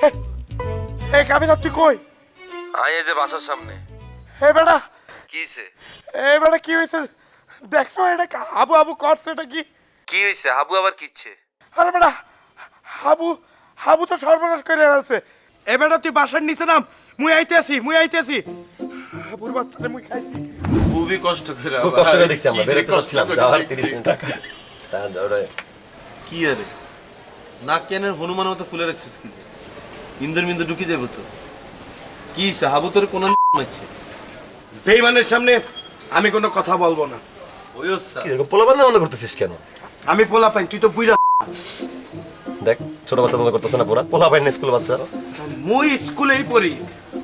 এই কাবিলা তুই কই? আই এই যে বাসার সামনে। হে বেটা। কিছে এই বেটা কি হয়েছে দেখছ এটা কা- হাবু হাবু করছে এটা কি? কি হইছে? হাবু আবার কিচ্ছে আরে বেটা হাবু হাবু তো সর্বনাশ করে ফেলছে। এ বেটা তুই বাসার নিচে নাম। মুই আইতে আসি মুই আইতে আসি হাবুর বাচ্চারে মুই খাইছি। খুবই কষ্ট করে খুব কষ্ট করে দেখছি আমরা বেরোতে পারছিলাম যাওয়ার তিরিশ মিনিট দাঁড়ান, দাঁড়ান, দাঁড়ান। কি আরে? নাক কেনের হনুমানের মতো ফুলে রাখছিস কি? ইন্দুর মিন্দুর ঢুকে যাব তো। কি হইছে? হাবু তোর কোন মারছে? বেইমানের সামনে আমি কোনো কথা বলব না। ওই ওসা কি পোলাপান না মনে করতেছিস কেন? আমি পোলা পাই তুই তো বুইরা দেখ ছোট বাচ্চা মনে করতেছে না পোলা পোলা পাই স্কুল বাচ্চা। মুই স্কুলেই পড়ি।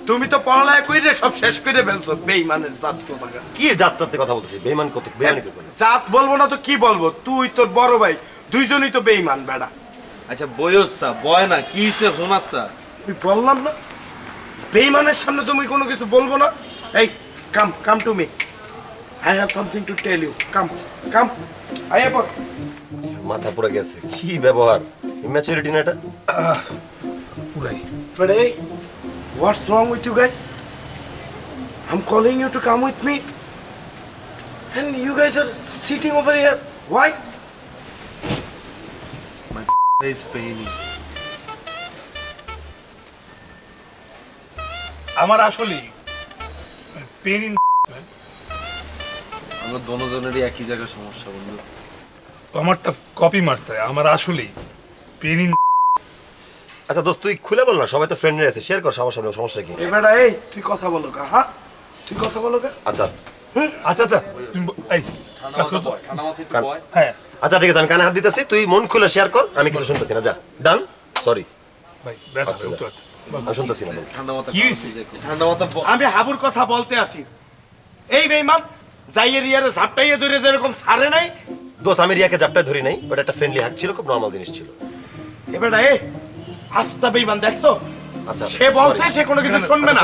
তুমি তো পড়ালেখা কইরে সব শেষ করে ফেলছো বেইমানের জাত কোথাকার কি যাত্রাতে কথা বলতেছিস? কত কি জাত বলব না তো কি বলব? তুই তোর বড় ভাই দুইজনই তো বেইমান বেড়া। আচ্ছা বয়সা বয় না কি হইছে? হোনাসা তুই বললাম না? বেইমানের সামনে তুমি কোনো কিছু বলব না? এই come come to me I have something to tell you come come আয়া পর মাথা পুরো গেছে। কি ব্যবহার? ইম্যাচুরিটি না এটা? পুরাই। But hey, what's wrong with you guys? I'm calling you to come with me. And you guys are sitting over here. Why? Face পেইনি আমার আসলে পেন ইন আমরা দোনোজনেরই একই জায়গায় সমস্যা বন্ধু। আমারটা কপি মারছে আমার আসলেই পেন ইন আচ্ছা দোস্ত তুই খুলে বল না সবাই তো ফ্রেন্ড আছে শেয়ার কর সবার সামনে সমস্যা কি? এবারে এই তুই কথা বলো কা হ্যাঁ? তুই কথা বলো কা আচ্ছা। আচ্ছা আচ্ছা এই কাজ হ্যাঁ। আচ্ছা ঠিক আছে আমি কানে হাত দিতেছি তুই মন খুলে শেয়ার কর আমি কিছু শুনতেছি না যা। ডান সরি ভাই ব্যথা আচ্ছা, শুনতেছি না বল। কি হইছে? ঠান্ডা মাথা ব- আমি হাবুর কথা বলতে আসি এই বেইমান যাইয়ে রিয়ারে ঝাপটাইয়ে ধরে যেরকম ছাড়ে নাই দোস্ত আমি রিয়াকে জাপটায় ধরি নাই ওটা একটা ফ্রেন্ডলি ছিল খুব নর্মাল জিনিস ছিল এবারে এই আস্তা বেইমান দেখছ আচ্ছা সে বলছে সে কোনো কিছু শুনবে না.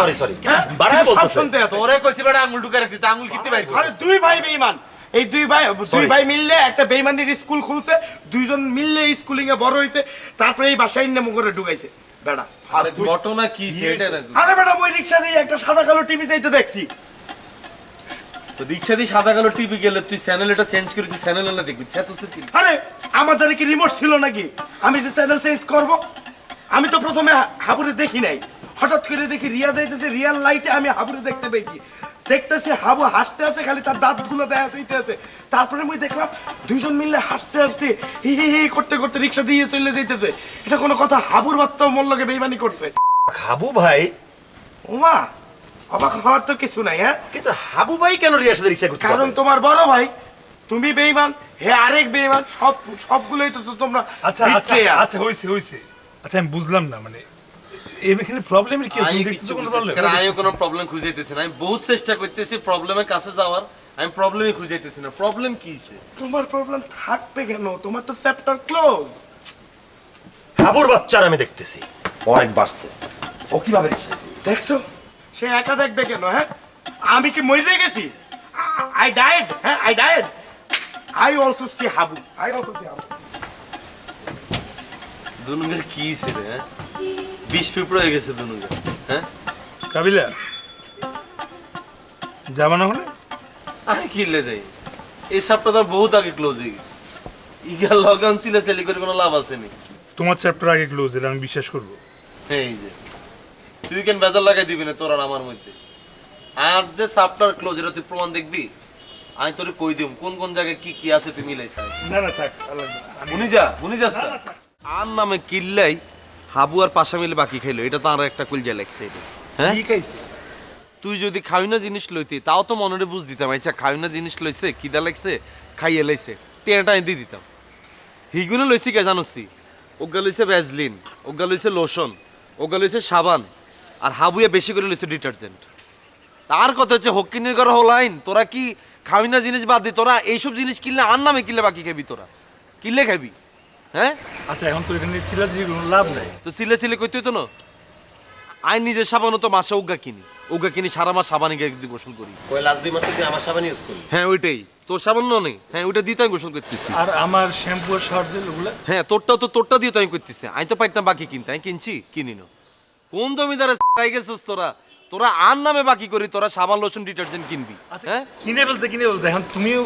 হ্যাঁ? বাড়ায় বলতেছে। শুনতে আছে তোরে কইছি বেটা আঙ্গুল ঢুকে রাখছি তা আঙ্গুল কিতে বাইর আরে দুই ভাই বেইমান এই দুই ভাই দুই ভাই মিললে একটা বেইমানির স্কুল খুলছে দুইজন মিললে স্কুলিং এ বড় হইছে তারপরে এই বাসায় নেমো করে ঢুকাইছে। বেড়া। আরে ঘটনা কি সেটা? আরে বেটা মই রিক্সা দিয়ে একটা সাদা কালো টিভি চাইতে দেখছি। তো রিক্সা দিয়ে সাদা কালো টিভি গেলে তুই চ্যানেল এটা চেঞ্জ করে তুই চ্যানেল না দেখবি আরে আমার দ্বারা কি রিমোট ছিল নাকি? আমি যে চ্যানেল চেঞ্জ করব আমি তো প্রথমে হাবুরে দেখি নাই। হঠাৎ করে দেখি রিয়া যাইতেছে রিয়াল লাইটে আমি হাবুরে দেখতে পেয়েছি। দেখতেছি হাবু হাসতে আছে খালি তার দাঁতগুলো দেখা যাইতে আছে। তারপরে মুই দেখলাম দুইজন মিললে হাসতে হাসতে হি হি হি করতে করতে রিক্সা দিয়ে চলে যাইতেছে। এটা কোনো কথা হাবুর বাচ্চাও মন লগে বেইমানি করছে। হাবু ভাই? ওমা অবাক হওয়ার তো কিছু নাই হ্যাঁ? কিন্তু হাবু ভাই কেন রিয়ার সাথে রিক্সা করতে কারণ তোমার বড় ভাই তুমি বেইমান হে আরেক বেইমান সব সবগুলোই তো তোমরা আচ্ছা আচ্ছা আচ্ছা হইছে হইছে। আচ্ছা আমি বুঝলাম না মানে এখানে প্রবলেমের কি আছে? দেখতেছো কোনো প্রবলেম আমিও কোনো প্রবলেম খুঁজাইতেছি না আমি বহুত চেষ্টা করতেছি প্রবলেমের কাছে যাওয়ার। আমি প্রবলেমই খুঁজাইতেছি না। প্রবলেম কি তোমার প্রবলেম থাকবে কেন? তোমার তো চ্যাপ্টার ক্লোজ হাবুর বাচ্চার আমি দেখতেছি। অনেক বাড়ছে। ও কীভাবে দেখছ? সে একা দেখবে কেন হ্যাঁ? আমি কি মরে গেছি? আই ডায়েড হ্যাঁ? I died I also see Habu. I also see হাবু। দুনুগের কি রে হ্যাঁ? বিষ পিঁপড়ে হয়ে গেছে দুনুগের হ্যাঁ? কাবিলা যাবা না হলে আমি কিনলে যাই এই তো বহুত আগে ক্লোজ হয়ে গেছে। ইগার লগন ছিল চেলি করে কোনো লাভ আছে নি তোমার চ্যাপ্টার আগে ক্লোজ এটা আমি বিশ্বাস করব। এই যে তুই কেন বেজার লাগাই দিবি না তোর আর আমার মধ্যে? আর যে সাপটার ক্লোজ এটা তুই প্রমাণ দেখবি? আমি তোরে কই দিম কোন কোন জায়গায় কি কি আছে তুই মিলাই সাই না না থাক উনি যা উনি যা আর নামে কিল্লাই হাবু আর পাশা মিলে বাকি খাইলো এটা তো আর একটা কুলজা লাগছে এটা হ্যাঁ? কি খাইছে তুই যদি খাই না জিনিস লইতি তাও তো মনে বুঝ দিতাম আচ্ছা খাই না জিনিস লইছে কিদা লাগছে খাইয়ে লাইছে টেনাটা দিয়ে দিতাম। হিগুলো লইছি কে জানোসি? ওগা লইছে ভ্যাজলিন ওগা লইছে লোশন ওগা লইছে সাবান আর হাবুয়ে বেশি করে লইছে ডিটারজেন্ট। তার কথা হচ্ছে হকিনের ঘর হলাইন তোরা কি খাবি না জিনিস বাদ দি তোরা এইসব জিনিস কিনলে আর নামে কিনলে বাকি খাবি তোরা? কিনলে খাবি? হ্যাঁ? আচ্ছা এখন তো এখানে চিল্লাচিল্লি কোনো লাভ নাই। তো কইতে হইতো না? আই নিজের সাবানও তো মাসে উগা কিনি। উগা কিনি সারা মাস সাবানে গিয়ে একদিন গোসল করি। কই লাস্ট দুই মাস থেকে আমার সাবান ইউজ করি। হ্যাঁ ওইটাই। তোর সাবান ন নেই? হ্যাঁ ওইটা দিয়ে তো আমি গোসল করতেছি। আর আমার শ্যাম্পু আর ওগুলা হ্যাঁ তোরটাও তো তোরটা দিয়ে তো আমি করতেছি। আমি তো পাইতাম বাকি কিনতে। আমি কিনছি কিনি না। কোন জমিদারে চাই গেছিস তোরা? তোরা আর নামে বাকি করি তোরা সাবান লোশন ডিটারজেন্ট কিনবি। হ্যাঁ? কিনে ফেলছে কিনে ফেলছে। এখন তুমিও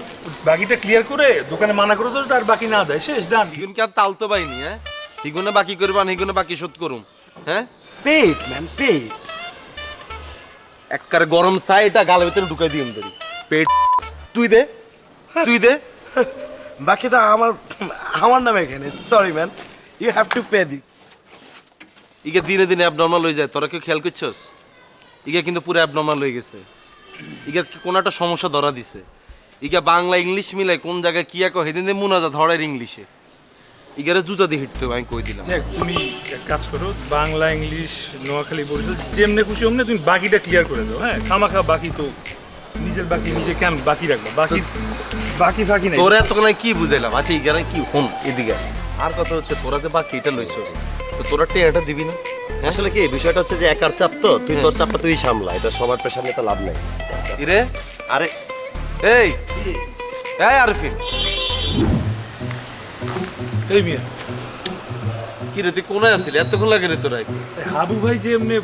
বাকিটা ক্লিয়ার করে দোকানে মানা করে তো তার বাকি না দেয়। শেষ ডান হিগুন কি আর তালতো পাইনি হ্যাঁ? হিগুনে বাকি করবা না হিগুনে বাকি শোধ করুম হ্যাঁ? পেট ম্যান পেট। একবারে গরম চা এটা গালের ভিতরে ঢুকাই দিই ধরি পেট তুই দে তুই দে। বাকি বাকিটা আমার আমার নামে এখানে sorry man you have to pay the ইগে দিনে দিনে অ্যাবনর্মাল হয়ে যায়। তোরা কেউ খেয়াল করছস? ইগে কিন্তু পুরো অ্যাবনর্মাল হয়ে গেছে। ইগে কোনো একটা সমস্যা ধরা দিছে। ইগে বাংলা ইংলিশ মিলাই কোন জায়গায় কি এক হেদিন দিয়ে মুনাজা ধরার ইংলিশে। ইগারে জুতা দিয়ে হিটতে হবে, আমি কই দিলাম। দেখ তুমি এক কাজ করো বাংলা ইংলিশ নোয়াখালী বরিশাল যেমনে খুশি অমনে তুমি বাকিটা ক্লিয়ার করে দাও হ্যাঁ? খামাখা বাকি তো নিজের বাকি নিজে কেন বাকি রাখব? বাকি বাকি ফাঁকি নেই। তোরা এতক্ষণ কি বুঝাইলাম? আচ্ছা ইগারে কি হন এদিকে আর কথা হচ্ছে তোরা যে বাকি এটা লইছস তো তোরা টেয়াটা দিবি না? আসলে কি বিষয়টা হচ্ছে যে একার চাপ তো তুই তোর চাপটা তুই সামলা এটা সবার পেশার নিতে লাভ নাই। ইরে আরে এই এই আরফিন। এই মিয়া। কি রে তুই কোনায় আসিলি এতক্ষণ লাগে রে তোরা এই হাবু ভাই যে এমনি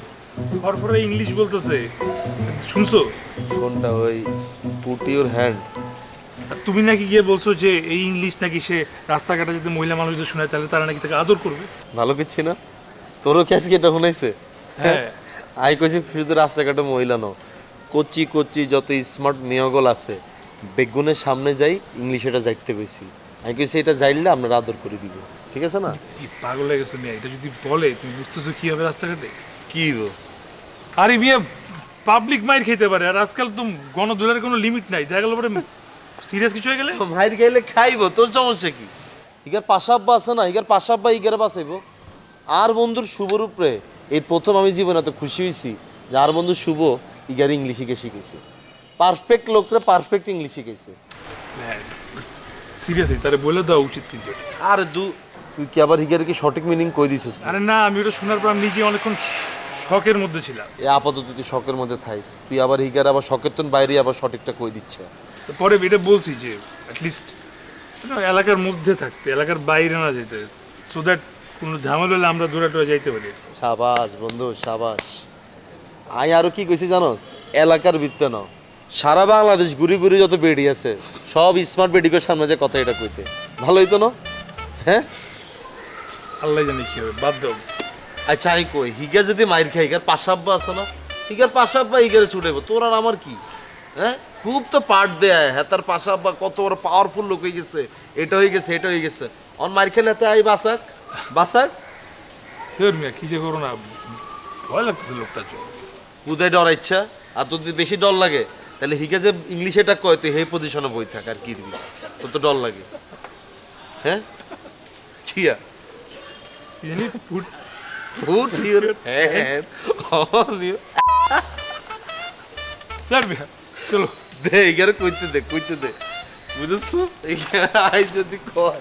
ফরফরে ইংলিশ বলতেছে শুনছো? কোনটা? ওই পুট ইউর হ্যান্ড আর তুমি নাকি গিয়ে বলছো যে এই ইংলিশ নাকি সে রাস্তাঘাটে যদি মহিলা মানুষদের শোনায় তাহলে তারা নাকি তাকে আদর করবে? ভালো করছি না। তোরও কি এটা শুনাইছে? হ্যাঁ। আই কইছি শুধু রাস্তাঘাটে মহিলা ন কচি কচি যত স্মার্ট মেয়গল আছে বেগুনের সামনে যাই ইংলিশ এটা যাইতে কইছি। আমি কইছি এটা যাইলে আমরা আদর করে দিব। ঠিক আছে না? কি পাগল হয়ে গেছো মিয়া এটা যদি বলে তুমি বুঝতেছো কি হবে রাস্তাঘাটে? কি গো আরে মিয়া পাবলিক মাইর খেতে পারে আর আজকাল তো গণদোলার কোনো লিমিট নাই দেখা গেল পরে সিরিয়াস কিছু হয়ে গেলে? মাইর খাইলে খাইবো তোর সমস্যা কি? ইগার পাশাব্বা আছে না ইগার পাশাব্বা ইগারে বাঁচাইবো। আর বন্ধুর শুভর উপরে এই প্রথম আমি জীবনে এত খুশি হয়েছি যে আর বন্ধু শুভ ইগার ইংলিশ শিখে শিখেছে পারফেক্ট লোকরা পারফেক্ট ইংলিশ শিখেছে সিরিয়াসলি তারে বলে দেওয়া উচিত কিন্তু আর দু তুই কি আবার হিগারে কি সঠিক মিনিং কই দিছিস? আরে না আমি ওটা শোনার পর আমি নিজে অনেকক্ষণ শখের মধ্যে ছিলাম। এ আপাতত তুই শখের মধ্যে থাইস তুই আবার হিগার আবার শখের তোর বাইরে আবার সঠিকটা কই দিচ্ছে? পরে এটা বলছি যে অ্যাটলিস্ট এলাকার মধ্যে থাকতে এলাকার বাইরে না যেতে সো দ্যাট কোনো ঝামেলা হলে আমরা দূরে টুরে যাইতে পারি। সাবাস বন্ধু সাবাস। আই আরও কি কইছি জানোস? এলাকার ভিতরে নাও। সারা বাংলাদেশ ঘুরি ঘুরি যত বেডি আছে সব স্মার্ট বেডিকের সামনে যে কথা এটা কইতে। ভালো হইতো না? হ্যাঁ? আল্লাহ জানি কি হবে বাদ দাও। আচ্ছা আমি কই হিগা যদি মাইর খাই হিগার পাশাব্বা আছে না? হিগার পাশাব্বা হিগারে ছুটেব তোর আর আমার কি? হ্যাঁ? খুব তো পার্ট দেয় হ্যাঁ। তার পাশাব্বা কত বড় পাওয়ারফুল লোক হয়ে গেছে। এটা হয়ে গেছে এটা হয়ে গেছে। অন মাইর খেলে এতে আই বাসাক বাসাক হের মিয়া করো না ভয় লাগতেছে লোকটার জন্য। বুঝাই ডর ইচ্ছা আর তোর যদি বেশি ডর লাগে তাহলে যে ইংলিশ এটা কয় তুই সেই পজিশনে বই থাক আর কি দিবি? তোর তো ডর লাগে। হ্যাঁ? কি জানি ফুট hand on your... মিয়া চলো। দে এগারে কইতে দে কইতে দে। বুঝছ? আই যদি কয়।